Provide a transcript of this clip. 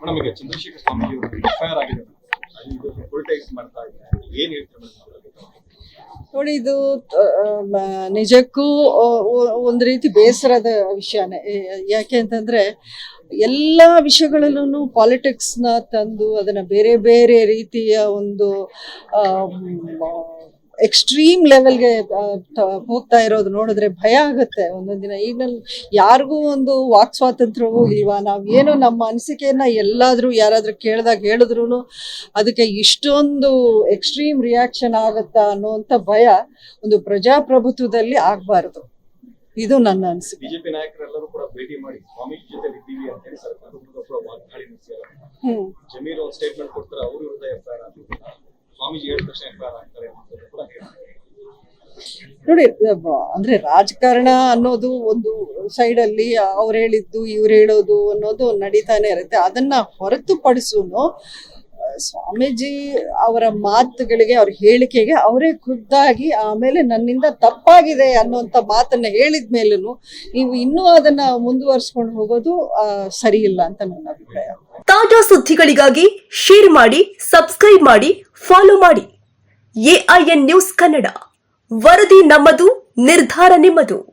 Madam ಈಗ ಚಂದ್ರಶೇಖರ್ ಸ್ವಾಮಿ ಅವರು FIR ಆಗಿದೆ ಪೊಲಿಟೈಸ್ ಮಾಡ್ತಾ ಇದ್ದಾರೆ. ಏನ್ ಹೇಳ್ತಾರೆ ನೋಡಿ, ಇದು ನಿಜಕ್ಕೂ ಒಂದು ರೀತಿ ಬೇಸರದ ವಿಷಯನೇ. ಯಾಕೆ ಅಂತಂದ್ರೆ, ಎಲ್ಲ ವಿಷಯಗಳಲ್ಲೂ ಪಾಲಿಟಿಕ್ಸ್ನ ತಂದು ಅದನ್ನ ಬೇರೆ ಬೇರೆ ರೀತಿಯ ಒಂದು ಎಕ್ಸ್ಟ್ರೀಮ್ ಲೆವೆಲ್ಗೆ ಹೋಗ್ತಾ ಇರೋದು ನೋಡಿದ್ರೆ ಭಯ ಆಗುತ್ತೆ ಒಂದೊಂದು ದಿನ. ಈಗ ನನ್ ಯಾರಿಗೂ ಒಂದು ವಾಕ್ ಸ್ವಾತಂತ್ರ್ಯವೂ ಇಲ್ವಾ? ನಾವು ಏನು ನಮ್ಮ ಅನಿಸಿಕೆಯನ್ನ ಎಲ್ಲಾದ್ರೂ ಯಾರಾದ್ರೂ ಕೇಳಿದಾಗ ಹೇಳಿದ್ರು ಅದಕ್ಕೆ ಇಷ್ಟೊಂದು ಎಕ್ಸ್ಟ್ರೀಮ್ ರಿಯಾಕ್ಷನ್ ಆಗುತ್ತಾ ಅನ್ನುವಂಥ ಭಯ ಒಂದು ಪ್ರಜಾಪ್ರಭುತ್ವದಲ್ಲಿ ಆಗಬಾರ್ದು. ಇದು ನನ್ನ ಅನಿಸಿಕೆ. ಬಿಜೆಪಿ ನಾಯಕರೆಲ್ಲರೂ ಕೂಡ ಭೇಟಿ ಮಾಡಿ ಸ್ವಾಮೀಜಿ ಜೊತೆ ಇದ್ದೀವಿ ಅಂತ ಹೇಳಿ ಸರ್ಕಾರ ಜಮೀರ್ ಒಂದು ಸ್ಟೇಟ್ಮೆಂಟ್ ಕೊಡ್ತಾರೆ ಅವ್ರ ವಿರುದ್ಧ ಎಫ್ಐಆರ್ ಸ್ವಾಮೀಜಿ ಹೇಳಿದ ತಕ್ಷಣ ಎಫ್ಐಆರ್ ಆಗ್ತಾರೆ ಅಂತ ಕೂಡ ಹೇಳ್ತಾರೆ ನೋಡಿ ಅಂದ್ರೆ ರಾಜಕಾರಣ ಅನ್ನೋದು ಒಂದು ಸೈಡ್ ಅಲ್ಲಿ ಅವ್ರು ಹೇಳಿದ್ದು, ಇವ್ರು ಹೇಳೋದು ಅನ್ನೋದು ನಡೀತಾನೆ ಇರುತ್ತೆ. ಅದನ್ನ ಹೊರತುಪಡಿಸೂನು ಸ್ವಾಮೀಜಿ ಅವರ ಮಾತುಗಳಿಗೆ, ಅವ್ರ ಹೇಳಿಕೆಗೆ ಅವರೇ ಖುದ್ದಾಗಿ, ಆಮೇಲೆ ನನ್ನಿಂದ ತಪ್ಪಾಗಿದೆ ಅನ್ನುವಂತ ಮಾತನ್ನ ಹೇಳಿದ ಮೇಲೂ ನೀವು ಇನ್ನೂ ಅದನ್ನ ಮುಂದುವರಿಸ್ಕೊಂಡು ಹೋಗೋದು ಸರಿ ಇಲ್ಲ ಅಂತ ನನ್ನ ಅಭಿಪ್ರಾಯ. ತಾಜಾ ಸುದ್ದಿಗಳಿಗಾಗಿ ಶೇರ್ ಮಾಡಿ ಸಬ್ಸ್ಕ್ರೈಬ್ ಮಾಡಿ ಫಾಲೋ ಮಾಡಿ. AIN news Kannada. ವರದಿ ನಮ್ಮದು ನಿರ್ಧಾರ ನಿಮ್ಮದು.